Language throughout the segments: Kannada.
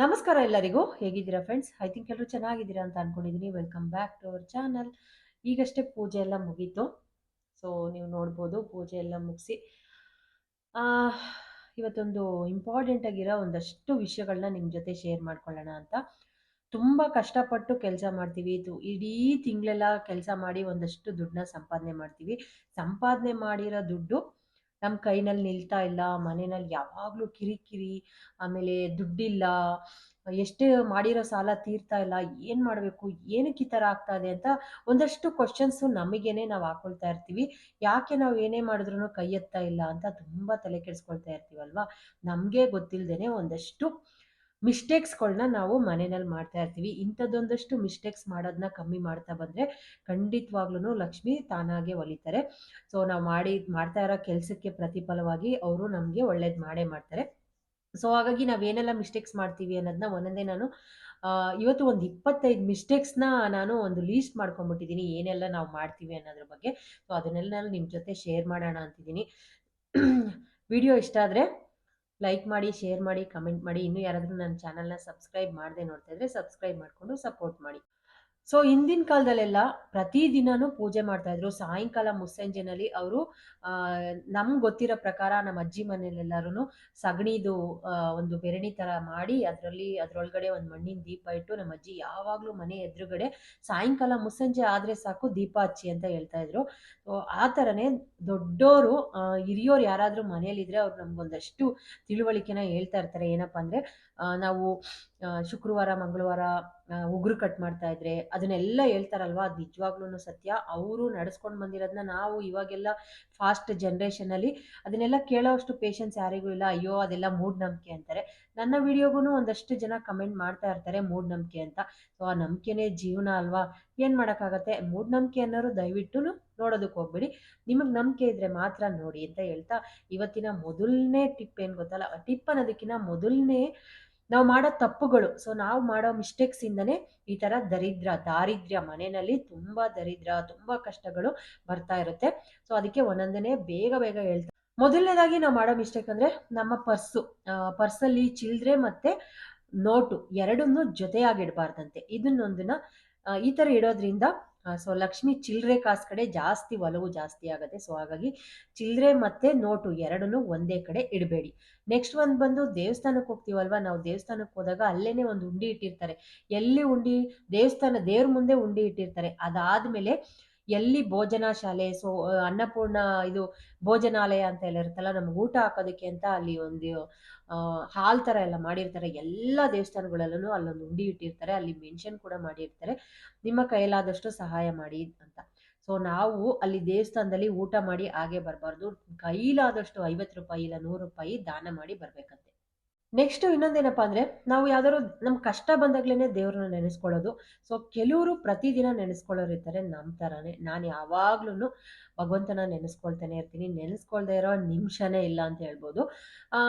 ನಮಸ್ಕಾರ ಎಲ್ಲರಿಗೂ. ಹೇಗಿದ್ದೀರಾ ಫ್ರೆಂಡ್ಸ್ ಐ ಥಿಂಕ್ ಎಲ್ಲರೂ ಚೆನ್ನಾಗಿದ್ದೀರಾ ಅಂತ ಅನ್ಕೊಂಡಿದ್ದೀನಿ welcome back to our channel ಈಗಷ್ಟೇ ಪೂಜೆ ಎಲ್ಲ ಮುಗೀತು. ಸೊ ನೀವು ನೋಡ್ಬೋದು, ಪೂಜೆ ಎಲ್ಲ ಮುಗಿಸಿ. ಇವತ್ತೊಂದು ಇಂಪಾರ್ಟೆಂಟ್ ಆಗಿರೋ ಒಂದಷ್ಟು ವಿಷಯಗಳನ್ನ ನಿಮ್ಮ ಜೊತೆ ಶೇರ್ ಮಾಡ್ಕೊಳ್ಳೋಣ ಅಂತ. ತುಂಬ ಕಷ್ಟಪಟ್ಟು ಕೆಲಸ ಮಾಡ್ತೀವಿ. ಇದು ಇಡೀ ತಿಂಗಳೆಲ್ಲ ಕೆಲಸ ಮಾಡಿ ಒಂದಷ್ಟು ದುಡ್ಡನ್ನ ಸಂಪಾದನೆ ಮಾಡ್ತೀವಿ. ಸಂಪಾದನೆ ಮಾಡಿರೋ ದುಡ್ಡು ನಮ್ಮ ಕೈನಲ್ಲಿ ನಿಲ್ತಾ ಇಲ್ಲ ಮನೆಯಲ್ಲಿ ಯಾವಾಗಲೂ ಕಿರಿಕಿರಿ, ಆಮೇಲೆ ದುಡ್ಡಿಲ್ಲ, ಎಷ್ಟೇ ಮಾಡಿರೋ ಸಾಲ ತೀರ್ತಾ ಇಲ್ಲ, ಏನು ಮಾಡಬೇಕು, ಏನಕ್ಕೆ ಈ ಥರ ಆಗ್ತಾ ಇದೆ ಅಂತ ಒಂದಷ್ಟು ಕ್ವಶನ್ಸು ನಮಗೇನೆ ನಾವು ಹಾಕೊಳ್ತಾ ಇರ್ತೀವಿ. ಯಾಕೆ ನಾವು ಏನೇ ಮಾಡಿದ್ರು ಕೈ ಎತ್ತಾ ಇಲ್ಲ ಅಂತ ತುಂಬ ತಲೆ ಕೆಡಿಸ್ಕೊಳ್ತಾ ಇರ್ತೀವಲ್ವಾ? ನಮಗೆ ಗೊತ್ತಿಲ್ಲದೇ ಒಂದಷ್ಟು ಮಿಸ್ಟೇಕ್ಸ್ಗಳನ್ನ ನಾವು ಮನೆಯಲ್ಲಿ ಮಾಡ್ತಾ ಇರ್ತೀವಿ. ಇಂಥದ್ದೊಂದಷ್ಟು ಮಿಸ್ಟೇಕ್ಸ್ ಮಾಡೋದನ್ನ ಕಮ್ಮಿ ಮಾಡ್ತಾ ಬಂದರೆ ಖಂಡಿತವಾಗ್ಲೂ ಲಕ್ಷ್ಮಿ ತಾನಾಗೆ ಒಲಿತಾರೆ. ಸೊ ನಾವು ಮಾಡಿ, ಮಾಡ್ತಾ ಇರೋ ಕೆಲಸಕ್ಕೆ ಪ್ರತಿಫಲವಾಗಿ ಅವರು ನಮಗೆ ಒಳ್ಳೇದು ಮಾಡೇ ಮಾಡ್ತಾರೆ. ಸೊ ಹಾಗಾಗಿ ನಾವೇನೆಲ್ಲ ಮಿಸ್ಟೇಕ್ಸ್ ಮಾಡ್ತೀವಿ ಅನ್ನೋದನ್ನ ಒಂದೊಂದೇ ನಾನು ಇವತ್ತು ಒಂದು ಇಪ್ಪತ್ತೈದು ಮಿಸ್ಟೇಕ್ಸ್ನ ನಾನು ಒಂದು ಲೀಸ್ಟ್ ಮಾಡ್ಕೊಂಡ್ಬಿಟ್ಟಿದ್ದೀನಿ. ಏನೆಲ್ಲ ನಾವು ಮಾಡ್ತೀವಿ ಅನ್ನೋದ್ರ ಬಗ್ಗೆ. ಸೊ ಅದನ್ನೆಲ್ಲ ನಾನು ನಿಮ್ಮ ಜೊತೆ ಶೇರ್ ಮಾಡೋಣ ಅಂತಿದ್ದೀನಿ. ವಿಡಿಯೋ ಇಷ್ಟ ಆದರೆ ಲೈಕ್ ಮಾಡಿ ಶೇರ್ ಮಾಡಿ ಕಮೆಂಟ್ ಮಾಡಿ, ಇನ್ನೂ ಯಾರಾದರೂ ನನ್ನ ಚಾನಲ್ನ ಸಬ್ಸ್ಕ್ರೈಬ್ ಮಾಡದೆ ನೋಡ್ತಾ ಇದ್ರೆ ಸಬ್ಸ್ಕ್ರೈಬ್ ಮಾಡಿಕೊಂಡು ಸಪೋರ್ಟ್ ಮಾಡಿ. ಸೊ ಹಿಂದಿನ ಕಾಲದಲ್ಲೆಲ್ಲ ಪ್ರತಿದಿನನೂ ಪೂಜೆ ಮಾಡ್ತಾ ಇದ್ರು. ಸಾಯಂಕಾಲ ಮುಸ್ಸಂಜೆನಲ್ಲಿ ಅವರು ನಮ್ಗೆ ಗೊತ್ತಿರೋ ಪ್ರಕಾರ ನಮ್ಮ ಅಜ್ಜಿ ಮನೇಲೆಲ್ಲರೂ ಸಗಣಿದು ಒಂದು ಬೆರಣಿ ತರ ಮಾಡಿ ಅದರಲ್ಲಿ, ಅದರೊಳಗಡೆ ಒಂದು ಮಣ್ಣಿನ ದೀಪ ಇಟ್ಟು ನಮ್ಮ ಅಜ್ಜಿ ಯಾವಾಗಲೂ ಮನೆ ಎದುರುಗಡೆ ಸಾಯಂಕಾಲ ಮುಸ್ಸಂಜೆ ಆದರೆ ಸಾಕು ದೀಪ ಹಚ್ಚಿ ಅಂತ ಹೇಳ್ತಾ ಇದ್ರು. ಸೊ ಆ ಥರನೇ ದೊಡ್ಡೋರು ಹಿರಿಯೋರು ಯಾರಾದರೂ ಮನೇಲಿದ್ರೆ ಅವ್ರು ನಮ್ಗೊಂದಷ್ಟು ತಿಳುವಳಿಕೆನ ಹೇಳ್ತಾ ಇರ್ತಾರೆ. ಏನಪ್ಪ ಅಂದರೆ ನಾವು ಶುಕ್ರವಾರ, ಮಂಗಳವಾರ ಉಗುರು ಕಟ್ ಮಾಡ್ತಾ ಇದ್ರೆ ಅದನ್ನೆಲ್ಲ ಹೇಳ್ತಾರಲ್ವಾ? ಅದು ನಿಜವಾಗ್ಲೂ ಸತ್ಯ. ಅವರು ನಡೆಸ್ಕೊಂಡು ಬಂದಿರೋದನ್ನ ನಾವು ಇವಾಗೆಲ್ಲ ಫಾಸ್ಟ್ ಜನ್ರೇಷನಲ್ಲಿ ಅದನ್ನೆಲ್ಲ ಕೇಳೋಷ್ಟು ಪೇಷನ್ಸ್ ಯಾರಿಗೂ ಇಲ್ಲ. ಅಯ್ಯೋ, ಅದೆಲ್ಲ ಮೂಢನಂಬಿಕೆ ಅಂತಾರೆ. ನನ್ನ ವಿಡಿಯೋಗೂ ಒಂದಷ್ಟು ಜನ ಕಮೆಂಟ್ ಮಾಡ್ತಾ ಇರ್ತಾರೆ ಮೂಢನಂಬಿಕೆ ಅಂತ. ಸೊ ಆ ನಂಬಿಕೆನೇ ಜೀವನ ಅಲ್ವಾ? ಏನು ಮಾಡೋಕ್ಕಾಗತ್ತೆ? ಮೂಢನಂಬಿಕೆ ಅನ್ನೋರು ದಯವಿಟ್ಟು ನೋಡೋದಕ್ಕೆ ಹೋಗ್ಬೇಡಿ. ನಿಮಗೆ ನಂಬಿಕೆ ಇದ್ರೆ ಮಾತ್ರ ನೋಡಿ ಅಂತ ಹೇಳ್ತಾ ಇವತ್ತಿನ ಮೊದಲನೇ ಟಿಪ್ ಏನು ಗೊತ್ತಲ್ಲ? ಟಿಪ್ ಅನ್ನೋದಕ್ಕಿಂತ ಮೊದಲನೇ ನಾವು ಮಾಡೋ ತಪ್ಪುಗಳು ಸೊ ನಾವು ಮಾಡೋ ಮಿಸ್ಟೇಕ್ಸಿಂದನೇ ಈ ತರ ದರಿದ್ರ, ದಾರಿದ್ರ್ಯ ಮನೆಯಲ್ಲಿ ತುಂಬಾ ದರಿದ್ರ, ತುಂಬಾ ಕಷ್ಟಗಳು ಬರ್ತಾ ಇರುತ್ತೆ. ಸೊ ಅದಕ್ಕೆ ಒಂದೊಂದನೇ ಬೇಗ ಬೇಗ ಹೇಳ್ತಾ ಮೊದಲನೇದಾಗಿ ನಾವು ಮಾಡೋ ಮಿಸ್ಟೇಕ್ ಅಂದ್ರೆ ನಮ್ಮ ಪರ್ಸು ಪರ್ಸಲ್ಲಿ ಚಿಲ್ಡ್ರೆ ಮತ್ತೆ ನೋಟು ಎರಡನ್ನೂ ಜೊತೆಯಾಗಿಡಬಾರ್ದಂತೆ ಇದನ್ನೊಂದನ್ನ ಈ ತರ ಇಡೋದ್ರಿಂದ ಸೊ ಲಕ್ಷ್ಮಿ ಚಿಲ್ಲರೆ ಕಾಸು ಕಡೆ ಜಾಸ್ತಿ ಒಲವು ಜಾಸ್ತಿ ಆಗುತ್ತೆ. ಸೊ ಹಾಗಾಗಿ ಚಿಲ್ಲರೆ ಮತ್ತೆ ನೋಟು ಎರಡನ್ನೂ ಒಂದೇ ಕಡೆ ಇಡಬೇಡಿ. ನೆಕ್ಸ್ಟ್ ಒಂದು ಬಂದು ದೇವಸ್ಥಾನಕ್ಕೆ ಹೋಗ್ತೀವಲ್ವ? ನಾವು ದೇವಸ್ಥಾನಕ್ಕೆ ಹೋದಾಗ ಅಲ್ಲೇನೆ ಒಂದು ಉಂಡಿ ಇಟ್ಟಿರ್ತಾರೆ. ಎಲ್ಲಿ ಉಂಡಿ? ದೇವಸ್ಥಾನ ದೇವ್ರ ಮುಂದೆ ಉಂಡಿ ಇಟ್ಟಿರ್ತಾರೆ. ಅದಾದಮೇಲೆ ಎಲ್ಲಿ ಭೋಜನ ಶಾಲೆ, ಸೊ ಅನ್ನಪೂರ್ಣ ಇದು ಭೋಜನಾಲಯ ಅಂತ ಎಲ್ಲ ಇರುತ್ತಲ್ಲ, ನಮ್ಗೆ ಊಟ ಹಾಕೋದಕ್ಕೆ ಅಂತ ಅಲ್ಲಿ ಒಂದು ಹಾಲ್ ತರ ಎಲ್ಲ ಮಾಡಿರ್ತಾರೆ. ಎಲ್ಲ ದೇವಸ್ಥಾನಗಳಲ್ಲೂ ಅಲ್ಲೊಂದು ಉಂಡಿ ಇಟ್ಟಿರ್ತಾರೆ, ಅಲ್ಲಿ ಮೆನ್ಷನ್ ಕೂಡ ಮಾಡಿರ್ತಾರೆ. ನಿಮ್ಮ ಕೈಲಾದಷ್ಟು ಸಹಾಯ ಮಾಡಿ ಅಂತ. ಸೊ, ನಾವು ಅಲ್ಲಿ ದೇವಸ್ಥಾನದಲ್ಲಿ ಊಟ ಮಾಡಿ ಹಾಗೆ ಬರಬಾರ್ದು. ಕೈಲಾದಷ್ಟು ಐವತ್ತು ರೂಪಾಯಿ ಇಲ್ಲ ನೂರು ರೂಪಾಯಿ ದಾನ ಮಾಡಿ ಬರ್ಬೇಕಂತೆ. ನೆಕ್ಸ್ಟ್ ಇನ್ನೊಂದೇನಪ್ಪ ಅಂದ್ರೆ, ನಾವು ಯಾವ್ದಾದ್ರು ನಮ್ ಕಷ್ಟ ಬಂದಾಗ್ಲೇನೆ ದೇವ್ರನ್ನ ನೆನೆಸ್ಕೊಳ್ಳೋದು. ಸೊ ಕೆಲವರು ಪ್ರತಿದಿನ ನೆನೆಸ್ಕೊಳ್ಳೋರು ಇರ್ತಾರೆ ನಮ್ ತರಾನೇ. ನಾನು ಯಾವಾಗ್ಲೂ ಭಗವಂತನ ನೆನೆಸ್ಕೊಳ್ತಾನೆ ಇರ್ತೀನಿ. ನೆನೆಸ್ಕೊಳ್ದೇ ಇರೋ ನಿಮಿಷನೇ ಇಲ್ಲ ಅಂತ ಹೇಳ್ಬೋದು. ಆ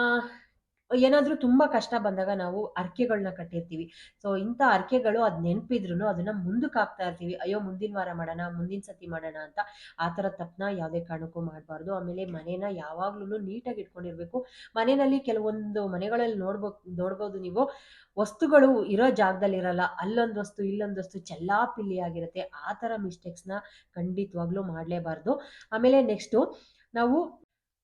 ಏನಾದರೂ ತುಂಬ ಕಷ್ಟ ಬಂದಾಗ ನಾವು ಅರ್ಕೆಗಳನ್ನ ಕಟ್ಟಿರ್ತೀವಿ. ಸೊ ಇಂಥ ಅರ್ಕೆಗಳು ಅದು ನೆನಪಿದ್ರು ಅದನ್ನ ಮುಂದಕ್ಕೆ ಹಾಕ್ತಾ ಇರ್ತೀವಿ. ಅಯ್ಯೋ, ಮುಂದಿನ ವಾರ ಮಾಡೋಣ, ಮುಂದಿನ ಸತಿ ಮಾಡೋಣ ಅಂತ ಆ ಥರ ತಪ್ಪನ ಯಾವುದೇ ಕಾರಣಕ್ಕೂ ಮಾಡಬಾರ್ದು. ಆಮೇಲೆ ಮನೇನ ಯಾವಾಗ್ಲೂ ನೀಟಾಗಿ ಇಟ್ಕೊಂಡಿರ್ಬೇಕು. ಮನೆಯಲ್ಲಿ ಕೆಲವೊಂದು ಮನೆಗಳಲ್ಲಿ ನೋಡ್ಬೋ ನೋಡ್ಬೋದು ನೀವು. ವಸ್ತುಗಳು ಇರೋ ಜಾಗದಲ್ಲಿ ಇರಲ್ಲ. ಅಲ್ಲೊಂದು ವಸ್ತು, ಇಲ್ಲೊಂದು ವಸ್ತು ಚೆಲ್ಲಾಪಿಲ್ಲಿ ಆಗಿರುತ್ತೆ. ಆ ಥರ ಮಿಸ್ಟೇಕ್ಸ್ನ ಖಂಡಿತವಾಗ್ಲೂ ಮಾಡಲೇಬಾರ್ದು. ಆಮೇಲೆ ನೆಕ್ಸ್ಟು ನಾವು,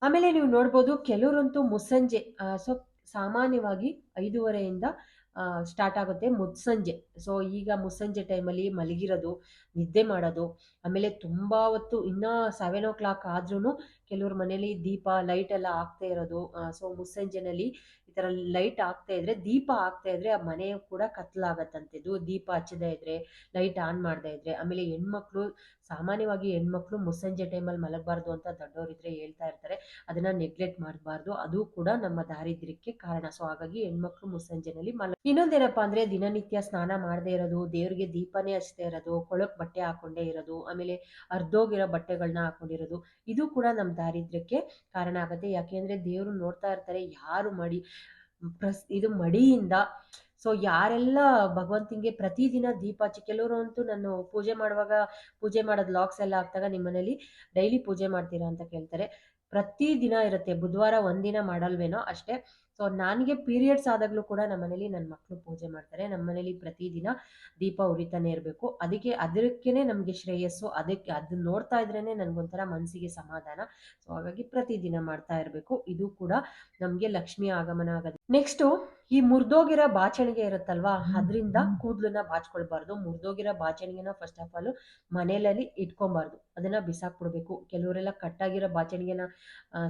ಆಮೇಲೆ ನೀವು ನೋಡ್ಬೋದು ಕೆಲವರಂತೂ ಮುಸ್ಸಂಜೆ ಸೊ ಸಾಮಾನ್ಯವಾಗಿ ಐದೂವರೆಯಿಂದ ಸ್ಟಾರ್ಟ್ ಆಗುತ್ತೆ ಮುಸ್ಸಂಜೆ ಸೊ ಈಗ ಮುಸ್ಸಂಜೆ ಟೈಮಲ್ಲಿ ಮಲಗಿರೋದು, ನಿದ್ದೆ ಮಾಡೋದು, ಆಮೇಲೆ ತುಂಬ ಹೊತ್ತು ಇನ್ನೂ ಸೆವೆನ್ ಓ ಕ್ಲಾಕ್ ಆದ್ರೂ ಕೆಲವ್ರ ಮನೇಲಿ ದೀಪ ಲೈಟ್ ಎಲ್ಲ ಆಗ್ತಾ ಇರೋದು ಸೊ ಮುಸ್ಸಂಜೆನಲ್ಲಿ ಥರ ಲೈಟ್ ಆಗ್ತಾ ಇದ್ರೆ, ದೀಪ ಆಗ್ತಾ ಇದ್ರೆ ಆ ಮನೆ ಕೂಡ ಕತ್ಲಾಗತ್ತಂತೆ ದೀಪ ಹಚ್ಚದೇ ಇದ್ರೆ ಲೈಟ್ ಆನ್ ಮಾಡದೇ ಇದ್ರೆ. ಆಮೇಲೆ ಹೆಣ್ಮಕ್ಳು, ಸಾಮಾನ್ಯವಾಗಿ ಹೆಣ್ಮಕ್ಳು ಮುಸ್ಸಂಜೆ ಟೈಮಲ್ಲಿ ಮಲಗಬಾರ್ದು ಅಂತ ದೊಡ್ಡವರಿದ್ರೆ ಹೇಳ್ತಾ ಇರ್ತಾರೆ. ಅದನ್ನ ನೆಗ್ಲೆಕ್ಟ್ ಮಾಡಬಾರ್ದು. ಅದು ಕೂಡ ನಮ್ಮ ದಾರಿದ್ರ್ಯಕ್ಕೆ ಕಾರಣ. ಸೊ ಹಾಗಾಗಿ ಹೆಣ್ಮಕ್ಳು ಮುಸ್ಸಂಜೆನಲ್ಲಿ ಮಲ, ಇನ್ನೊಂದೇನಪ್ಪ ಅಂದ್ರೆ ದಿನನಿತ್ಯ ಸ್ನಾನ ಮಾಡದೇ ಇರೋದು, ದೇವರಿಗೆ ದೀಪನೇ ಹಚ್ತಾ ಇರೋದು, ಕೊಳಕ್ ಬಟ್ಟೆ ಹಾಕೊಂಡೇ ಇರೋದು, ಆಮೇಲೆ ಅರ್ಧೋಗಿರೋ ಬಟ್ಟೆಗಳನ್ನ ಹಾಕೊಂಡಿರೋದು. ಇದು ಕೂಡ ನಮ್ಮ ದಾರಿದ್ರ್ಯಕ್ಕೆ ಕಾರಣ ಆಗುತ್ತೆ. ಯಾಕೆಂದ್ರೆ ದೇವರು ನೋಡ್ತಾ ಇರ್ತಾರೆ, ಯಾರು ಮಾಡಿ ಪ್ರಸ್, ಇದು ಮಡಿಯಿಂದ. ಸೊ ಯಾರೆಲ್ಲ ಭಗವಂತನಿಗೆ ಪ್ರತಿದಿನ ದೀಪ ಹಚ್ಚಿ, ಕೆಲವರು ಅಂತೂ ನಾನು ಪೂಜೆ ಮಾಡುವಾಗ, ಪೂಜೆ ಮಾಡೋದು ಲಾಕ್ಸ್ ಎಲ್ಲ ಹಾಕ್ದಾಗ ನಿಮ್ಮ ಮನೇಲಿ ಡೈಲಿ ಪೂಜೆ ಮಾಡ್ತೀರಾ ಅಂತ ಕೇಳ್ತಾರೆ. ಪ್ರತಿ ದಿನ ಇರುತ್ತೆ, ಬುಧವಾರ ಒಂದಿನ ಮಾಡಲ್ವೇನೋ ಅಷ್ಟೇ. ಸೊ ನನಗೆ ಪೀರಿಯಡ್ಸ್ ಆದಾಗಲೂ ಕೂಡ ನಮ್ಮ ಮನೇಲಿ ನನ್ನ ಮಕ್ಕಳು ಪೂಜೆ ಮಾಡ್ತಾರೆ. ನಮ್ಮ ಮನೇಲಿ ಪ್ರತಿದಿನ ದೀಪ ಉರಿತಾನೆ ಇರಬೇಕು. ಅದಕ್ಕೆ ಅದಕ್ಕೇನೆ ನಮಗೆ ಶ್ರೇಯಸ್ಸು. ಅದಕ್ಕೆ ಅದನ್ನ ನೋಡ್ತಾ ಇದ್ರೇ ನನಗೊಂಥರ ಮನಸ್ಸಿಗೆ ಸಮಾಧಾನ. ಸೊ ಹಾಗಾಗಿ ಪ್ರತಿದಿನ ಮಾಡ್ತಾ ಇರಬೇಕು. ಇದು ಕೂಡ ನಮಗೆ ಲಕ್ಷ್ಮಿ ಆಗಮನ ಆಗೋದು ನೆಕ್ಸ್ಟು ಈ ಮುರಿದೋಗಿರೋ ಬಾಚಣಿಗೆ ಇರುತ್ತಲ್ವಾ? ಅದರಿಂದ ಕೂದಲನ್ನ ಬಾಚ್ಕೊಳ್ಬಾರ್ದು. ಮುರಿದೋಗಿರೋ ಬಾಚಣಿಗೆನ ಫಸ್ಟ್ ಆಫ್ ಆಲ್ ಮನೆಯಲ್ಲಿ ಇಟ್ಕೊಬಾರ್ದು ಅದನ್ನ ಬಿಸಾಕ್ಬಿಡ್ಬೇಕು. ಕೆಲವರೆಲ್ಲ ಕಟ್ಟಾಗಿರೋ ಬಾಚಣಿಗೆನ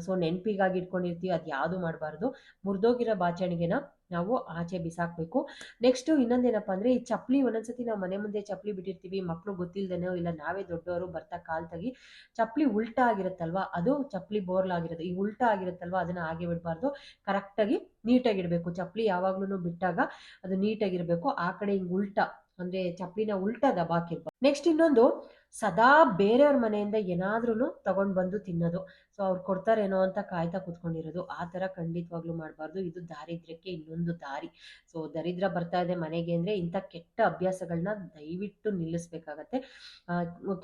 ಸೊ ನೆನಪಿಗಾಗಿ ಇಟ್ಕೊಂಡಿರ್ತೀವಿ ಅದು ಯಾವುದು ಮಾಡಬಾರ್ದು. ಮುರಿದೋಗಿರೋ ಬಾಚಣಿಗೆನ ನಾವು ಆಚೆ ಬಿಸಾಕಬೇಕು. ನೆಕ್ಸ್ಟು ಇನ್ನೊಂದೇನಪ್ಪ ಅಂದ್ರೆ ಈ ಚಪ್ಪಲಿ ಒಂದೊಂದ್ಸತಿ ನಾವು ಮನೆ ಮುಂದೆ ಚಪ್ಪಲಿ ಬಿಟ್ಟಿರ್ತೀವಿ. ಮಕ್ಕಳು ಗೊತ್ತಿಲ್ದೇನೋ ಇಲ್ಲ ನಾವೇ ದೊಡ್ಡವರು ಬರ್ತಾ ಕಾಲ್ ತಗಿ. ಚಪ್ಪಲಿ ಉಲ್ಟಾ ಆಗಿರುತ್ತಲ್ವಾ? ಅದು ಚಪ್ಪಲಿ ಬೋರ್ಲಾಗಿರೋದು ಈ ಉಲ್ಟಾ ಆಗಿರುತ್ತಲ್ವಾ? ಅದನ್ನ ಹಾಗೆ ಬಿಡಬಾರ್ದು. ಕರೆಕ್ಟಾಗಿ ನೀಟಾಗಿಡಬೇಕು ಚಪ್ಪಲಿ ಯಾವಾಗ್ಲೂ ಬಿಟ್ಟಾಗ ಅದು ನೀಟಾಗಿರಬೇಕು ಆ ಕಡೆ ಹಿಂಗ್ ಉಲ್ಟಾ. ಅಂದ್ರೆ ಚಪ್ಪಲಿನ ಉಲ್ಟಾ ದಬಾಕಿರ್ಬಾರ್ದು. ನೆಕ್ಸ್ಟ್ ಇನ್ನೊಂದು ಸದಾ ಬೇರೆಯವ್ರ ಮನೆಯಿಂದ ಏನಾದ್ರೂ ತಗೊಂಡು ಬಂದು ತಿನ್ನೋದು. ಸೊ ಅವ್ರು ಕೊಡ್ತಾರೇನೋ ಅಂತ ಕಾಯ್ತಾ ಕೂತ್ಕೊಂಡಿರೋದು. ಆ ಥರ ಖಂಡಿತವಾಗ್ಲೂ ಮಾಡಬಾರ್ದು. ಇದು ದಾರಿದ್ರ್ಯಕ್ಕೆ ಇನ್ನೊಂದು ದಾರಿ. ಸೊ ದರಿದ್ರ ಬರ್ತಾ ಇದೆ ಮನೆಗೆ ಅಂದರೆ ಇಂಥ ಕೆಟ್ಟ ಅಭ್ಯಾಸಗಳನ್ನ ದಯವಿಟ್ಟು ನಿಲ್ಲಿಸ್ಬೇಕಾಗತ್ತೆ.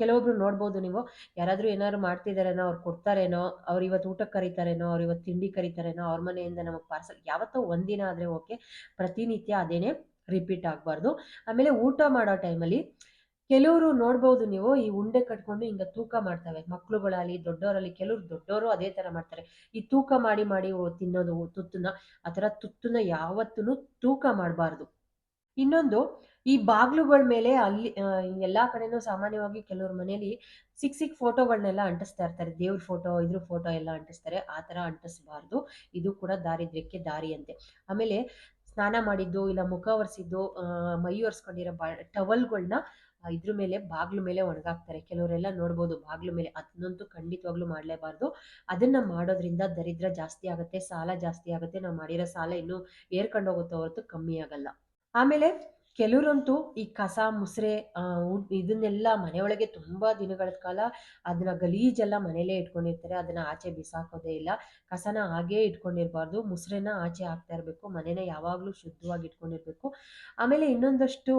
ಕೆಲವೊಬ್ರು ನೋಡ್ಬೋದು ನೀವು, ಯಾರಾದರೂ ಏನಾದ್ರು ಮಾಡ್ತಿದಾರೇನೋ, ಅವ್ರು ಕೊಡ್ತಾರೇನೋ, ಅವ್ರು ಇವತ್ತು ಊಟಕ್ಕೆ ಕರೀತಾರೇನೋ, ಅವ್ರು ಇವತ್ತು ತಿಂಡಿ ಕರೀತಾರೇನೋ, ಅವ್ರ ಮನೆಯಿಂದ ನಮಗೆ ಪಾರ್ಸಲ್, ಯಾವತ್ತೋ ಒಂದಿನ ಆದರೆ ಓಕೆ. ಪ್ರತಿನಿತ್ಯ ಅದೇನೇ ರಿಪೀಟ್ ಆಗಬಾರ್ದು. ಆಮೇಲೆ ಊಟ ಮಾಡೋ ಟೈಮಲ್ಲಿ ಕೆಲವರು ನೋಡ್ಬೋದು ನೀವು, ಈ ಉಂಡೆ ಕಟ್ಕೊಂಡು ಹಿಂಗ ತೂಕ ಮಾಡ್ತವೆ. ಮಕ್ಳುಗಳಲ್ಲಿ ದೊಡ್ಡವರಲ್ಲಿ ಕೆಲವರು ದೊಡ್ಡವರು ಅದೇ ತರ ಮಾಡ್ತಾರೆ. ಈ ತೂಕ ಮಾಡಿ ಮಾಡಿ ತಿನ್ನೋದು ತುತ್ತನ್ನ, ಆ ತರ ತುತ್ತನ್ನ ಯಾವತ್ತೂ ತೂಕ ಮಾಡಬಾರ್ದು. ಇನ್ನೊಂದು, ಈ ಬಾಗ್ಲುಗಳ ಮೇಲೆ ಅಲ್ಲಿ ಎಲ್ಲಾ ಕಡೆನೂ ಸಾಮಾನ್ಯವಾಗಿ ಕೆಲವ್ರ ಮನೇಲಿ ಸಿಕ್ ಸಿಕ್ ಫೋಟೋಗಳನ್ನೆಲ್ಲ ಅಂಟಿಸ್ತಾ ಇರ್ತಾರೆ. ದೇವ್ರ ಫೋಟೋ, ಇದ್ರ ಫೋಟೋ ಎಲ್ಲ ಅಂಟಿಸ್ತಾರೆ. ಆ ಥರ ಅಂಟಿಸ್ಬಾರ್ದು. ಇದು ಕೂಡ ದಾರಿದ್ರ್ಯಕ್ಕೆ ದಾರಿಯಂತೆ. ಆಮೇಲೆ ಸ್ನಾನ ಮಾಡಿದ್ದು, ಇಲ್ಲ ಮುಖ ಒರೆಸಿದ್ದು ಮೈ ಒರೆಸ್ಕೊಂಡಿರೋ ಬ ಟವಲ್ಗಳನ್ನ ಇದ್ರ ಮೇಲೆ ಬಾಗ್ಲ ಮೇಲೆ ಒಣಗಾಕ್ತಾರೆ. ಕೆಲವರೆಲ್ಲ ನೋಡ್ಬೋದು, ಬಾಗ್ಲ ಮೇಲೆ ಅದನ್ನಂತೂ ಖಂಡಿತವಾಗ್ಲೂ ಮಾಡಲೇಬಾರ್ದು. ಅದನ್ನ ಮಾಡೋದ್ರಿಂದ ದರಿದ್ರ ಜಾಸ್ತಿ ಆಗುತ್ತೆ, ಸಾಲ ಜಾಸ್ತಿ ಆಗುತ್ತೆ. ನಾವು ಮಾಡಿರೋ ಸಾಲ ಇನ್ನೂ ಏರ್ಕೊಂಡು ಹೋಗುತ್ತೆ ಹೊರತು ಕಮ್ಮಿ ಆಗಲ್ಲ. ಆಮೇಲೆ ಕೆಲವರಂತೂ ಈ ಕಸ, ಮುಸ್ರೆ ಇದನ್ನೆಲ್ಲ ಮನೆಯೊಳಗೆ ತುಂಬ ದಿನಗಳ ಕಾಲ ಅದನ್ನ ಗಲೀಜೆಲ್ಲ ಮನೆಯಲ್ಲೇ ಇಟ್ಕೊಂಡಿರ್ತಾರೆ. ಅದನ್ನ ಆಚೆ ಬಿಸಾಕೋದೇ ಇಲ್ಲ. ಕಸನ ಹಾಗೇ ಇಟ್ಕೊಂಡಿರಬಾರ್ದು. ಮುಸ್ರೆನ ಆಚೆ ಹಾಕ್ತಾ ಇರಬೇಕು. ಮನೆನ ಯಾವಾಗಲೂ ಶುದ್ಧವಾಗಿ ಇಟ್ಕೊಂಡಿರ್ಬೇಕು. ಆಮೇಲೆ ಇನ್ನೊಂದಷ್ಟು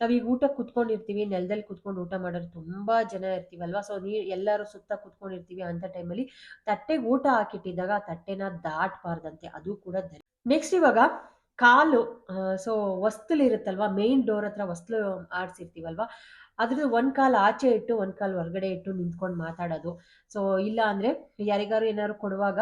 ನಾವೀಗ ಊಟ ಕುತ್ಕೊಂಡಿರ್ತೀವಿ. ನೆಲದಲ್ಲಿ ಕುತ್ಕೊಂಡು ಊಟ ಮಾಡೋರು ತುಂಬ ಜನ ಇರ್ತೀವಲ್ವಾ? ಸೊ, ನೀ, ಎಲ್ಲರೂ ಸುತ್ತ ಕುತ್ಕೊಂಡಿರ್ತೀವಿ ಅಂತ ಟೈಮಲ್ಲಿ ತಟ್ಟೆಗೆ ಊಟ ಹಾಕಿಟ್ಟಿದ್ದಾಗ ತಟ್ಟೆನ ದಾಟಬಾರ್ದಂತೆ. ಅದು ಕೂಡ ನೆಕ್ಸ್ಟ್ ಇವಾಗ ಕಾಲು ಸೊ ಇರುತ್ತಲ್ವಾ ಮೇನ್ ಡೋರ್ ಹತ್ರ ವಸ್ತು ಆಡ್ಸಿರ್ತೀವಲ್ವಾ ಅದ್ರದ್ದು ಒಂದು ಕಾಲು ಆಚೆ ಇಟ್ಟು, ಒಂದು ಕಾಲು ಹೊರಗಡೆ ಇಟ್ಟು ನಿಂತ್ಕೊಂಡು ಮಾತಾಡೋದು. ಸೊ ಇಲ್ಲ ಅಂದ್ರೆ ಯಾರಿಗಾರು ಏನಾದ್ರು ಕೊಡುವಾಗ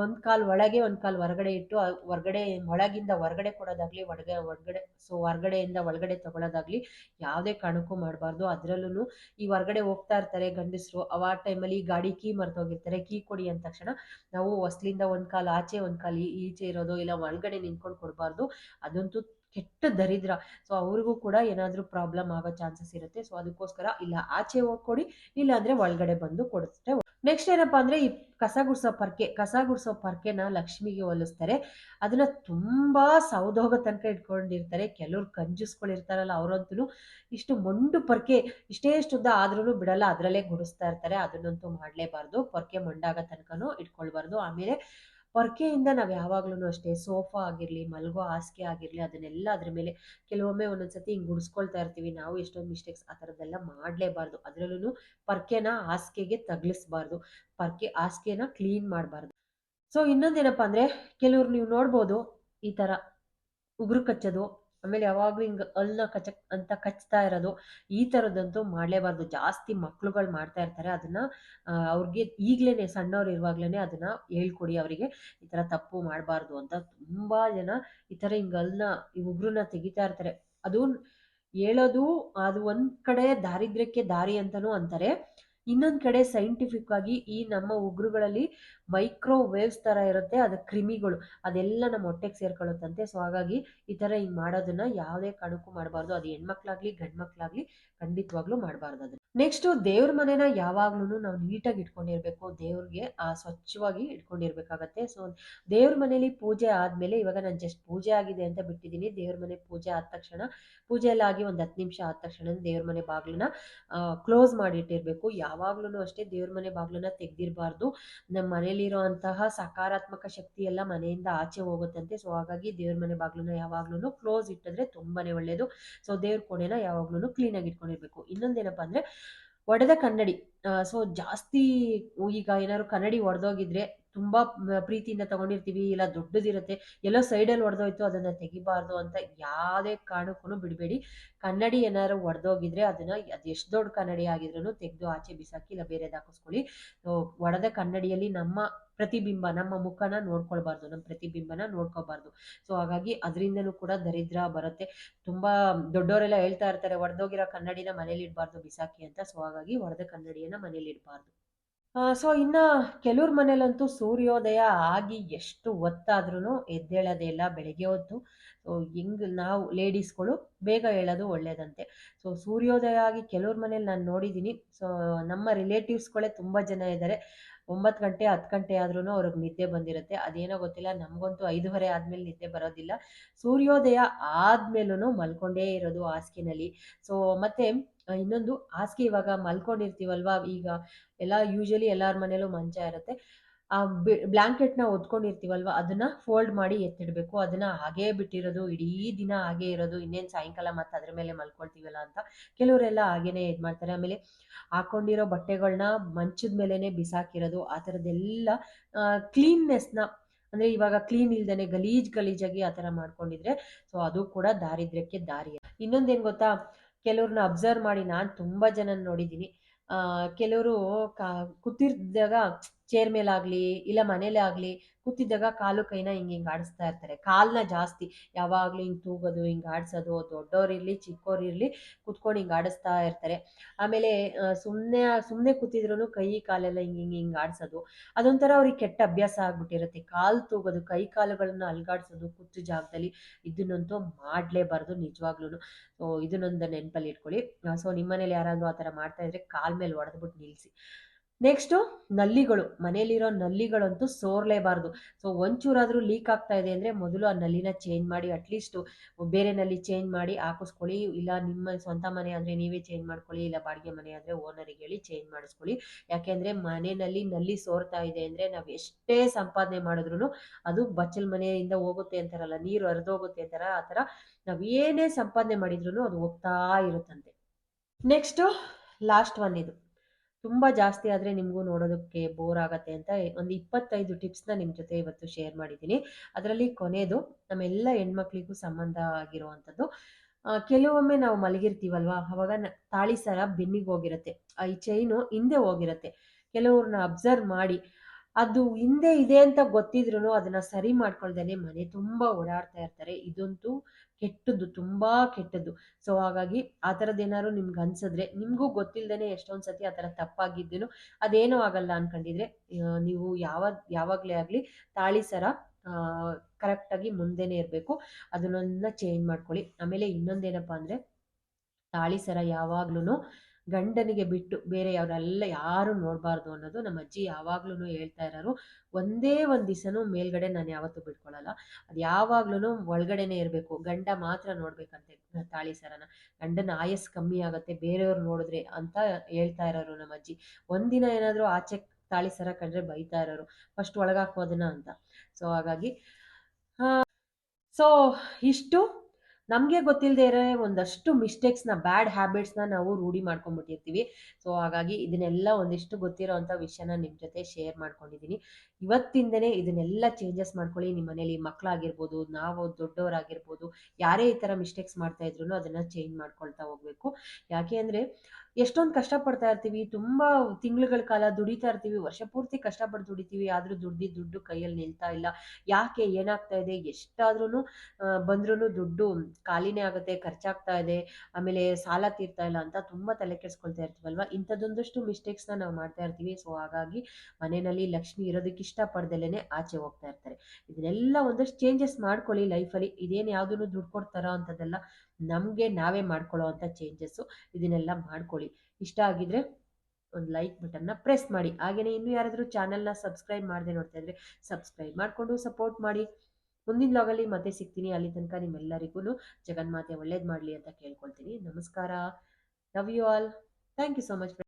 ಒಂದು ಕಾಲು ಒಳಗೆ, ಒಂದು ಕಾಲು ಹೊರಗಡೆ ಇಟ್ಟು ಹೊರಗಡೆ, ಒಳಗಿಂದ ಹೊರಗಡೆ ಕೊಡೋದಾಗ್ಲಿ ಒಳಗೆ ಹೊರಗಡೆ ಸೊ ಹೊರಗಡೆಯಿಂದ ಒಳಗಡೆ ತಗೊಳ್ಳೋದಾಗ್ಲಿ ಯಾವುದೇ ಕಾರಣಕ್ಕೂ ಮಾಡಬಾರ್ದು. ಅದರಲ್ಲೂ ಈ ಹೊರಗಡೆ ಹೋಗ್ತಾ ಇರ್ತಾರೆ ಗಂಡಸರು, ಅವ ಟೈಮಲ್ಲಿ ಗಾಡಿ ಕೀ ಮರ್ತೋಗಿರ್ತಾರೆ, ಕೀ ಕೊಡಿ ಅಂದ ತಕ್ಷಣ ನಾವು ಹೊಸ್ಲಿಂದ ಒಂದು ಕಾಲು ಆಚೆ, ಒಂದು ಕಾಲು ಈಚೆ ಇರೋದು, ಇಲ್ಲ ಒಳಗಡೆ ನಿಂತ್ಕೊಂಡು ಕೊಡಬಾರ್ದು. ಅದಂತೂ ಕೆಟ್ಟ ದರಿದ್ರ. ಸೊ ಅವ್ರಿಗೂ ಕೂಡ ಏನಾದರೂ ಪ್ರಾಬ್ಲಮ್ ಆಗೋ ಚಾನ್ಸಸ್ ಇರುತ್ತೆ. ಸೊ ಅದಕ್ಕೋಸ್ಕರ ಇಲ್ಲ, ಆಚೆ ಹೋಗ್ಕೊಡಿ ಇಲ್ಲ ಅಂದ್ರೆ ಒಳಗಡೆ ಬಂದು ಕೊಡಿಸ್ತಾರೆ ನೆಕ್ಸ್ಟ್ ಏನಪ್ಪಾ ಅಂದ್ರೆ ಈ ಕಸ ಗುಡ್ಸೋ ಪರ್ಕೆ, ಕಸ ಗುಡ್ಸೋ ಪರ್ಕೆನ ಲಕ್ಷ್ಮಿಗೆ ಹೋಲಿಸ್ತಾರೆ. ಅದನ್ನ ತುಂಬಾ ಸೌದೋಗ ತನಕ ಇಟ್ಕೊಂಡಿರ್ತಾರೆ. ಕೆಲವ್ರು ಕಂಜುಸ್ಗಳಿರ್ತಾರಲ್ಲ ಅವರಂತೂ ಇಷ್ಟು ಮೊಂಡು ಪರ್ಕೆ, ಇಷ್ಟೇ ಇಷ್ಟುದ್ದ ಆದ್ರೂ ಬಿಡಲ್ಲ, ಅದರಲ್ಲೇ ಗುಡಿಸ್ತಾ ಇರ್ತಾರೆ. ಅದನ್ನಂತೂ ಮಾಡಲೇಬಾರ್ದು. ಪೊರ್ಕೆ ಮೊಂಡಾಗ ತನಕನೂ ಇಟ್ಕೊಳ್ಬಾರ್ದು. ಆಮೇಲೆ ಪೊರ್ಕೆಯಿಂದ ನಾವು ಯಾವಾಗ್ಲೂ ಅಷ್ಟೇ ಸೋಫಾ ಆಗಿರಲಿ, ಮಲಗೋ ಹಾಸಿಗೆ ಆಗಿರಲಿ, ಅದನ್ನೆಲ್ಲ ಅದ್ರ ಮೇಲೆ ಕೆಲವೊಮ್ಮೆ ಒಂದೊಂದ್ಸತಿ ಹಿಂಗೆ ಗುಡಿಸ್ಕೊಳ್ತಾ ಇರ್ತೀವಿ. ನಾವು ಎಷ್ಟೊಂದು ಮಿಸ್ಟೇಕ್ಸ್ ಆ ಥರದ್ದೆಲ್ಲ ಮಾಡಲೇಬಾರ್ದು. ಅದರಲ್ಲೂ ಪರ್ಕೆನ ಹಾಸಿಗೆಗೆ ತಗ್ಲಿಸ್ಬಾರ್ದು. ಪರ್ಕೆ, ಹಾಸಿಗೆನ ಕ್ಲೀನ್ ಮಾಡಬಾರ್ದು. ಸೊ ಇನ್ನೊಂದೇನಪ್ಪ ಅಂದರೆ, ಕೆಲವ್ರು ನೀವು ನೋಡ್ಬೋದು ಈ ಥರ ಉಗುರು ಕಚ್ಚೋದು ಆಮೇಲೆ ಯಾವಾಗಲೂ ಹಿಂಗೆ ಅಲ್ಲ ಕಚ್ಚ ಅಂತ ಕಚ್ತಾ ಇರೋದು, ಈ ಥರದ್ದಂತೂ ಮಾಡಲೇಬಾರ್ದು. ಜಾಸ್ತಿ ಮಕ್ಳುಗಳು ಮಾಡ್ತಾ ಇರ್ತಾರೆ. ಅದನ್ನ ಅವ್ರಿಗೆ ಈಗಲೇ ಸಣ್ಣವ್ರು ಇರುವಾಗ್ಲೇ ಅದನ್ನ ಹೇಳ್ಕೊಡಿ ಅವರಿಗೆ. ಈ ಥರ ತಪ್ಪು ಮಾಡಬಾರ್ದು ಅಂತ ತುಂಬ ಜನ ಈ ಥರ ಹಿಂಗೆ ಅಲ್ನ, ಈ ಉಗ್ರನ್ನ ತೆಗಿತಾ ಇರ್ತಾರೆ. ಅದು ಹೇಳೋದು, ಅದು ಒಂದು ಕಡೆ ದಾರಿದ್ರ್ಯಕ್ಕೆ ದಾರಿ ಅಂತಲೂ ಅಂತಾರೆ. ಇನ್ನೊಂದು ಕಡೆ ಸೈಂಟಿಫಿಕ್ ಆಗಿ ಈ ನಮ್ಮ ಉಗುರುಗಳಲ್ಲಿ ಮೈಕ್ರೋವೇವ್ಸ್ ಥರ ಇರುತ್ತೆ, ಅದು ಕ್ರಿಮಿಗಳು. ಅದೆಲ್ಲ ನಮ್ಮ ಹೊಟ್ಟೆಗೆ ಸೇರ್ಕೊಳ್ಳುತ್ತಂತೆ. ಸೊ ಹಾಗಾಗಿ ಈ ಥರ ಹಿಂಗೆ ಮಾಡೋದನ್ನ ಯಾವುದೇ ಕಾರಣಕ್ಕೂ ಮಾಡಬಾರ್ದು. ಅದು ಹೆಣ್ಮಕ್ಳಾಗ್ಲಿ, ಗಂಡ್ಮಕ್ಳಾಗ್ಲಿ ಖಂಡಿತವಾಗ್ಲೂ ಮಾಡಬಾರ್ದು ಅದನ್ನ ನೆಕ್ಸ್ಟು ದೇವ್ರ ಮನೆನ ಯಾವಾಗ್ಲೂ ನಾವು ನೀಟಾಗಿ ಇಟ್ಕೊಂಡಿರ್ಬೇಕು. ದೇವ್ರಿಗೆ, ಆ, ಸ್ವಚ್ಛವಾಗಿ ಇಟ್ಕೊಂಡಿರ್ಬೇಕಾಗತ್ತೆ. ಸೊ ದೇವ್ರ ಮನೇಲಿ ಪೂಜೆ ಆದಮೇಲೆ ಇವಾಗ ನಾನು ಜಸ್ಟ್ ಪೂಜೆ ಆಗಿದೆ ಅಂತ ಬಿಟ್ಟಿದ್ದೀನಿ. ದೇವ್ರ ಮನೆ ಪೂಜೆ ಆದ ತಕ್ಷಣ ಪೂಜೆ ಎಲ್ಲ ಆಗಿ ಒಂದು ಹತ್ತು ನಿಮಿಷ ಆದ ತಕ್ಷಣ ದೇವ್ರ ಮನೆ ಬಾಗಿಲನ್ನ ಕ್ಲೋಸ್ ಮಾಡಿಟ್ಟಿರಬೇಕು. ಯಾವಾಗ್ಲೂ ಅಷ್ಟೇ ದೇವ್ರ ಮನೆ ಬಾಗಿಲನ್ನ ತೆಗ್ದಿರಬಾರ್ದು. ನಮ್ಮ ಮನೇಲಿರೋ ಅಂತಹ ಸಕಾರಾತ್ಮಕ ಶಕ್ತಿ ಎಲ್ಲ ಮನೆಯಿಂದ ಆಚೆ ಹೋಗುತ್ತಂತೆ. ಸೊ ಹಾಗಾಗಿ ದೇವ್ರ ಮನೆ ಬಾಗಿಲನ್ನ ಯಾವಾಗ್ಲೂ ಕ್ಲೋಸ್ ಇಟ್ಟಿದ್ರೆ ತುಂಬಾನೇ ಒಳ್ಳೇದು. ಸೊ ದೇವ್ರ ಕೋಣೆನ ಯಾವಾಗ್ಲೂ ಕ್ಲೀನಾಗಿ ಇಟ್ಕೊಂಡಿರ್ಬೇಕು. ಇನ್ನೊಂದೇನಪ್ಪ ಅಂದ್ರೆ ಒಡೆದ ಕನ್ನಡಿ. ಸೊ ಜಾಸ್ತಿ ಈಗ ಏನಾದ್ರು ಕನ್ನಡಿ ಒಡೆದೋಗಿದ್ರೆ ತುಂಬ ಪ್ರೀತಿಯಿಂದ ತಗೊಂಡಿರ್ತೀವಿ, ಇಲ್ಲ ದೊಡ್ಡದಿರುತ್ತೆ, ಎಲ್ಲೋ ಸೈಡಲ್ಲಿ ಹೊಡೆದೋಯ್ತು ಅದನ್ನ ತೆಗಿಬಾರ್ದು ಅಂತ ಯಾವುದೇ ಕಾರಣಕ್ಕೂ ಬಿಡಬೇಡಿ. ಕನ್ನಡಿ ಏನಾದ್ರು ಒಡೆದೋಗಿದ್ರೆ ಅದನ್ನ, ಅದು ಎಷ್ಟು ದೊಡ್ಡ ಕನ್ನಡಿ ಆಗಿದ್ರೂ ತೆಗೆದು ಆಚೆ ಬಿಸಾಕಿ ಇಲ್ಲ ಬೇರೆದು ಹಾಕಿಸ್ಕೊಳ್ಳಿ. ಒಡೆದ ಕನ್ನಡಿಯಲ್ಲಿ ನಮ್ಮ ಪ್ರತಿಬಿಂಬ, ನಮ್ಮ ಮುಖನ ನೋಡ್ಕೊಳ್ಬಾರ್ದು, ನಮ್ಮ ಪ್ರತಿಬಿಂಬನ ನೋಡ್ಕೋಬಾರ್ದು ಸೊ, ಹಾಗಾಗಿ ಅದರಿಂದನೂ ಕೂಡ ದರಿದ್ರ ಬರುತ್ತೆ. ತುಂಬಾ ದೊಡ್ಡವರೆಲ್ಲ ಹೇಳ್ತಾ ಇರ್ತಾರೆ, ಒಡೆದೋಗಿರೋ ಕನ್ನಡಿನ ಮನೇಲಿ ಇಡಬಾರ್ದು ಬಿಸಾಕಿ ಅಂತ. ಸೊ, ಹಾಗಾಗಿ ಒಡೆದ ಕನ್ನಡಿಯನ್ನ ಮನೇಲಿ ಇಡಬಾರ್ದು ಸೊ ಇನ್ನು ಕೆಲವ್ರ ಮನೇಲಂತೂ ಸೂರ್ಯೋದಯ ಆಗಿ ಎಷ್ಟು ಹೊತ್ತಾದ್ರೂ ಎದ್ದೇಳೋದೇ ಇಲ್ಲ, ಬೆಳಗ್ಗೆ ಹೊತ್ತು. ಸೊ ಹೆಂಗೆ ನಾವು ಲೇಡೀಸ್ಗಳು ಬೇಗ ಹೇಳೋದು ಒಳ್ಳೇದಂತೆ. ಸೊ ಸೂರ್ಯೋದಯ ಆಗಿ ಕೆಲವ್ರ ಮನೇಲಿ ನಾನು ನೋಡಿದ್ದೀನಿ ಸೊ ನಮ್ಮ ರಿಲೇಟಿವ್ಸ್ಗಳೇ ತುಂಬ ಜನ ಇದ್ದಾರೆ ಒಂಬತ್ತು ಗಂಟೆ, ಹತ್ತು ಗಂಟೆ ಆದ್ರೂ ಅವ್ರಿಗೆ ನಿದ್ದೆ ಬಂದಿರುತ್ತೆ. ಅದೇನೋ ಗೊತ್ತಿಲ್ಲ, ನಮಗಂತೂ ಐದುವರೆ ಆದಮೇಲೆ ನಿದ್ದೆ ಬರೋದಿಲ್ಲ. ಸೂರ್ಯೋದಯ ಆದ್ಮೇಲೂ ಮಲ್ಕೊಂಡೇ ಇರೋದು ಹಾಸಿಗೆನಲ್ಲಿ. ಸೊ ಮತ್ತೆ ಇನ್ನೊಂದು ಹಾಸಿಗೆ ಇವಾಗ ಮಲ್ಕೊಂಡಿರ್ತೀವಲ್ವಾ? ಈಗ ಎಲ್ಲ ಯೂಶಲಿ ಎಲ್ಲರ ಮನೇಲೂ ಮಂಚ ಇರುತ್ತೆ. ಆ ಬ್ಲಾಂಕೆಟ್ನ ಒದ್ಕೊಂಡಿರ್ತೀವಲ್ವ? ಅದನ್ನ ಫೋಲ್ಡ್ ಮಾಡಿ ಎತ್ತಿಡ್ಬೇಕು. ಅದನ್ನ ಹಾಗೇ ಬಿಟ್ಟಿರೋದು, ಇಡೀ ದಿನ ಹಾಗೇ ಇರೋದು. ಇನ್ನೇನು ಸಾಯಂಕಾಲ ಮತ್ತೆ ಅದ್ರ ಮೇಲೆ ಮಲ್ಕೊಳ್ತೀವಲ್ಲ ಅಂತ ಕೆಲವರೆಲ್ಲ ಹಾಗೇನೆ ಇದು ಮಾಡ್ತಾರೆ. ಆಮೇಲೆ ಹಾಕೊಂಡಿರೋ ಬಟ್ಟೆಗಳನ್ನ ಮಂಚದ ಮೇಲೆನೆ ಬಿಸಾಕಿರೋದು. ಆ ಥರದ್ದೆಲ್ಲ ಕ್ಲೀನ್ನೆಸ್ನ ಅಂದ್ರೆ ಇವಾಗ ಕ್ಲೀನ್ ಇಲ್ದೇನೆ ಗಲೀಜ್ ಗಲೀಜಾಗಿ ಆ ಥರ ಮಾಡ್ಕೊಂಡಿದ್ರೆ, ಸೊ ಅದು ಕೂಡ ದಾರಿದ್ರ್ಯಕ್ಕೆ ದಾರಿ ಇನ್ನೊಂದೇನು ಗೊತ್ತಾ? ಕೆಲವ್ರನ್ನ ಅಬ್ಸರ್ವ್ ಮಾಡಿ ನಾನು ತುಂಬ ಜನ ನೋಡಿದ್ದೀನಿ. ಕೆಲವರು ಕಾ ಕೂತಿರ್ದಾಗ ಚೇರ್ ಮೇಲಾಗ್ಲಿ ಇಲ್ಲ ಮನೇಲೇ ಆಗಲಿ ಕೂತಿದ್ದಾಗ ಕಾಲು ಕೈನ ಹಿಂಗೆ ಹಿಂಗೆ ಆಡಿಸ್ತಾ ಇರ್ತಾರೆ. ಕಾಲನ್ನ ಜಾಸ್ತಿ ಯಾವಾಗಲೂ ಹಿಂಗೆ ತೂಗೋದು, ಹಿಂಗೆ ಆಡಿಸೋದು ದೊಡ್ಡವರಿರಲಿ ಚಿಕ್ಕವರಿರಲಿ ಕುತ್ಕೊಂಡು ಹಿಂಗೆ ಆಡಿಸ್ತಾ ಇರ್ತಾರೆ. ಆಮೇಲೆ ಸುಮ್ಮನೆ ಸುಮ್ಮನೆ ಕೂತಿದ್ರು ಕೈ ಕಾಲೆಲ್ಲ ಹಿಂಗೆ ಹಿಂಗೆ ಹಿಂಗೆ ಆಡಿಸೋದು. ಅದೊಂಥರ ಅವ್ರಿಗೆ ಕೆಟ್ಟ ಅಭ್ಯಾಸ ಆಗ್ಬಿಟ್ಟಿರುತ್ತೆ. ಕಾಲು ತೂಗೋದು, ಕೈ ಕಾಲುಗಳನ್ನ ಅಲ್ಗಾಡಿಸೋದು, ಕೂತು ಜಾಗದಲ್ಲಿ ಇದನ್ನಂತೂ ಮಾಡಲೇಬಾರ್ದು ನಿಜವಾಗ್ಲೂ ಇದನ್ನೊಂದು ನೆನಪಲ್ಲಿ ಇಟ್ಕೊಳ್ಳಿ. ಸೊ ನಿಮ್ಮ ಮನೇಲಿ ಯಾರಾದರೂ ಆ ಥರ ಮಾಡ್ತಾ ಇದ್ರೆ ಕಾಲ್ ಮೇಲೆ ಹೊಡೆದ್ಬಿಟ್ಟು ನಿಲ್ಲಿಸಿ ನೆಕ್ಸ್ಟು ನಲ್ಲಿಗಳು. ಮನೆಯಲ್ಲಿರೋ ನಲ್ಲಿಗಳಂತೂ ಸೋರ್ಲೇಬಾರ್ದು. ಸೊ ಒಂಚೂರಾದರೂ ಲೀಕ್ ಆಗ್ತಾ ಇದೆ ಅಂದರೆ ಮೊದಲು ಆ ನಲ್ಲಿನ ಚೇಂಜ್ ಮಾಡಿ ಅಟ್ಲೀಸ್ಟು ಬೇರೆ ನಲ್ಲಿ ಚೇಂಜ್ ಮಾಡಿ ಹಾಕಿಸ್ಕೊಳ್ಳಿ. ಇಲ್ಲ ನಿಮ್ಮ ಸ್ವಂತ ಮನೆ ಆದರೆ ನೀವೇ ಚೇಂಜ್ ಮಾಡ್ಕೊಳ್ಳಿ, ಇಲ್ಲ ಬಾಡಿಗೆ ಮನೆ ಆದರೆ ಓನರಿಗೆ ಹೇಳಿ ಚೇಂಜ್ ಮಾಡಿಸ್ಕೊಳ್ಳಿ. ಯಾಕೆಂದರೆ ಮನೆಯಲ್ಲಿ ನಲ್ಲಿ ಸೋರ್ತಾ ಇದೆ ಅಂದರೆ ನಾವು ಎಷ್ಟೇ ಸಂಪಾದನೆ ಮಾಡಿದ್ರು ಅದು ಬಚ್ಚಲ್ ಮನೆಯಿಂದ ಹೋಗುತ್ತೆ ಅಂತಾರಲ್ಲ, ನೀರು ಹರಿದೋಗುತ್ತೆ ಅಂತಾರ, ಆ ಥರ ನಾವು ಏನೇ ಸಂಪಾದನೆ ಮಾಡಿದ್ರು ಅದು ಹೋಗ್ತಾ ಇರುತ್ತಂತೆ. ನೆಕ್ಸ್ಟು ಲಾಸ್ಟ್ ಒನ್ ಇದು. ತುಂಬ ಜಾಸ್ತಿ ಆದರೆ ನಿಮಗೂ ನೋಡೋದಕ್ಕೆ ಬೋರ್ ಆಗುತ್ತೆ ಅಂತ ಒಂದು ಇಪ್ಪತ್ತೈದು ಟಿಪ್ಸ್ನ ನಿಮ್ಮ ಜೊತೆ ಇವತ್ತು ಶೇರ್ ಮಾಡಿದ್ದೀನಿ. ಅದರಲ್ಲಿ ಕೊನೆಯದು ನಮ್ಮೆಲ್ಲ ಹೆಣ್ಮಕ್ಳಿಗೂ ಸಂಬಂಧ ಆಗಿರುವಂಥದ್ದು. ಕೆಲವೊಮ್ಮೆ ನಾವು ಮಲಗಿರ್ತೀವಲ್ವಾ? ಅವಾಗ ತಾಳಿ ಸರ ಬೆನ್ನಿಗೆ ಹೋಗಿರುತ್ತೆ. ಈ ಚೈನು ಹಿಂದೆ ಹೋಗಿರುತ್ತೆ. ಕೆಲವ್ರನ್ನ ಅಬ್ಸರ್ವ್ ಮಾಡಿ, ಅದು ಹಿಂದೆ ಇದೆ ಅಂತ ಗೊತ್ತಿದ್ರು ಅದನ್ನ ಸರಿ ಮಾಡ್ಕೊಳ್ದೇನೆ ಮನೆ ತುಂಬಾ ಓಡಾಡ್ತಾ ಇರ್ತಾರೆ. ಇದಂತೂ ಕೆಟ್ಟದ್ದು, ತುಂಬ ಕೆಟ್ಟದ್ದು. ಸೊ ಹಾಗಾಗಿ ಆ ಥರದ್ದು ಏನಾದ್ರು ನಿಮ್ಗೆ ಅನ್ಸಿದ್ರೆ, ನಿಮಗೂ ಗೊತ್ತಿಲ್ಲದೇ ಎಷ್ಟೊಂದು ಸತಿ ಆ ಥರ ತಪ್ಪಾಗಿದ್ದೇನು, ಅದೇನೂ ಆಗಲ್ಲ ಅನ್ಕೊಂಡಿದ್ರೆ ನೀವು ಯಾವ ಯಾವಾಗಲೇ ಆಗಲಿ ತಾಳಿ ಸರ ಕರೆಕ್ಟಾಗಿ ಮುಂದೆನೇ ಇರಬೇಕು. ಅದನ್ನೊಂದನ್ನ ಚೇಂಜ್ ಮಾಡ್ಕೊಳ್ಳಿ. ಆಮೇಲೆ ಇನ್ನೊಂದೇನಪ್ಪ ಅಂದರೆ, ತಾಳಿ ಸರ ಯಾವಾಗ್ಲೂ ಗಂಡನಿಗೆ ಬಿಟ್ಟು ಬೇರೆ ಅವರೆಲ್ಲ ಯಾರು ನೋಡಬಾರ್ದು ಅನ್ನೋದು ನಮ್ಮ ಅಜ್ಜಿ ಯಾವಾಗ್ಲೂ ಹೇಳ್ತಾ ಇರೋರು. ಒಂದೇ ಒಂದು ದಿವಸನೂ ಮೇಲ್ಗಡೆ ನಾನು ಯಾವತ್ತೂ ಬಿಟ್ಕೊಳ್ಳಲ್ಲ ಅದು ಯಾವಾಗ್ಲೂ ಒಳಗಡೆನೆ ಇರಬೇಕು. ಗಂಡ ಮಾತ್ರ ನೋಡ್ಬೇಕಂತೆ ತಾಳಿ ಸರನ. ಗಂಡನ ಆಯಸ್ ಕಮ್ಮಿ ಆಗುತ್ತೆ, ಬೇರೆಯವ್ರು ನೋಡಿದ್ರೆ ಅಂತ ಹೇಳ್ತಾ ಇರೋರು ನಮ್ಮ ಅಜ್ಜಿ. ಒಂದಿನ ಏನಾದರೂ ಆಚೆ ತಾಳಿ ಸರ ಕಂಡ್ರೆ ಬೈತಾ ಇರೋರು. ಫಸ್ಟ್ ಒಳಗಾಕೋದನ್ನ ಅಂತ. ಸೊ ಹಾಗಾಗಿ ಸೊ ಇಷ್ಟು. ನಮಗೆ ಗೊತ್ತಿಲ್ಲದೆ ಇರೋ ಒಂದಷ್ಟು ಮಿಸ್ಟೇಕ್ಸ್ನ ಬ್ಯಾಡ್ ಹ್ಯಾಬಿಟ್ಸ್ನ ನಾವು ರೂಢಿ ಮಾಡ್ಕೊಂಡ್ಬಿಟ್ಟಿರ್ತೀವಿ. ಸೊ ಹಾಗಾಗಿ ಇದನ್ನೆಲ್ಲ ಒಂದಿಷ್ಟು ಗೊತ್ತಿರೋ ಅಂಥ ವಿಷಯನ ನಿಮ್ಮ ಜೊತೆ ಶೇರ್ ಮಾಡ್ಕೊಂಡಿದ್ದೀನಿ ಇವತ್ತಿಂದನೇ ಇದನ್ನೆಲ್ಲ ಚೇಂಜಸ್ ಮಾಡ್ಕೊಳ್ಳಿ. ನಿಮ್ಮ ಮನೇಲಿ ಮಕ್ಕಳಾಗಿರ್ಬೋದು ನಾವು ದೊಡ್ಡವರಾಗಿರ್ಬೋದು, ಯಾರೇ ಈ ಥರ ಮಿಸ್ಟೇಕ್ಸ್ ಮಾಡ್ತಾ ಇದ್ರು ಅದನ್ನು ಚೇಂಜ್ ಮಾಡ್ಕೊಳ್ತಾ ಹೋಗಬೇಕು. ಯಾಕೆ ಅಂದರೆ ಎಷ್ಟೊಂದು ಕಷ್ಟಪಡ್ತಾ ಇರ್ತೀವಿ, ತುಂಬ ತಿಂಗಳುಗಳ ಕಾಲ ದುಡಿತಾ ಇರ್ತೀವಿ, ವರ್ಷ ಪೂರ್ತಿ ಕಷ್ಟಪಟ್ಟು ದುಡಿತೀವಿ, ಆದರೂ ದುಡ್ಡಿ ದುಡ್ಡು ಕೈಯಲ್ಲಿ ನಿಲ್ತಾ ಇಲ್ಲ. ಯಾಕೆ ಏನಾಗ್ತಾ ಇದೆ? ಎಷ್ಟಾದ್ರೂ ಬಂದ್ರೂ ದುಡ್ಡು ಖಾಲಿನೇ ಆಗುತ್ತೆ, ಖರ್ಚಾಗ್ತಾ ಇದೆ, ಆಮೇಲೆ ಸಾಲ ತೀರ್ತಾ ಇಲ್ಲ ಅಂತ ತುಂಬ ತಲೆ ಕೆಡಿಸ್ಕೊಳ್ತಾ ಇರ್ತೀವಲ್ವಾ? ಇಂಥದ್ದೊಂದಷ್ಟು ಮಿಸ್ಟೇಕ್ಸ್ನ ನಾವು ಮಾಡ್ತಾ ಇರ್ತೀವಿ. ಸೊ, ಹಾಗಾಗಿ ಮನೆಯಲ್ಲಿ ಲಕ್ಷ್ಮಿ ಇರೋದಕ್ಕೆ ಇಷ್ಟಪಡ್ದಲೇ ಆಚೆ ಹೋಗ್ತಾ ಇರ್ತಾರೆ. ಇದನ್ನೆಲ್ಲ ಒಂದಷ್ಟು ಚೇಂಜಸ್ ಮಾಡ್ಕೊಳ್ಳಿ ಲೈಫಲ್ಲಿ ಇದೇನು ಯಾವುದನ್ನು ದುಡ್ಡು ಕೊಡ್ತಾರೋ ಅಂಥದ್ದೆಲ್ಲ ನಮಗೆ ನಾವೇ ಮಾಡ್ಕೊಳ್ಳೋ ಅಂಥ ಚೇಂಜಸ್ಸು ಇದನ್ನೆಲ್ಲ ಮಾಡ್ಕೊಳ್ಳಿ. ಇಷ್ಟ ಆಗಿದ್ರೆ ಒಂದು ಲೈಕ್ ಬಟನ್ನ ಪ್ರೆಸ್ ಮಾಡಿ. ಹಾಗೆಯೇ ಇನ್ನೂ ಯಾರಾದರೂ ಚಾನಲ್ನ ಸಬ್ಸ್ಕ್ರೈಬ್ ಮಾಡದೆ ನೋಡ್ತಾ ಇದ್ರೆ ಸಬ್ಸ್ಕ್ರೈಬ್ ಮಾಡಿಕೊಂಡು ಸಪೋರ್ಟ್ ಮಾಡಿ. ಮುಂದಿನ ಲಾಗಲ್ಲಿ ಮತ್ತೆ ಸಿಗ್ತೀನಿ. ಅಲ್ಲಿ ತನಕ ನಿಮ್ಮೆಲ್ಲರಿಗೂ ಜಗನ್ಮಾತೆ ಒಳ್ಳೇದು ಮಾಡಲಿ ಅಂತ ಕೇಳ್ಕೊಳ್ತೀನಿ. ನಮಸ್ಕಾರ. Love you all thank you so much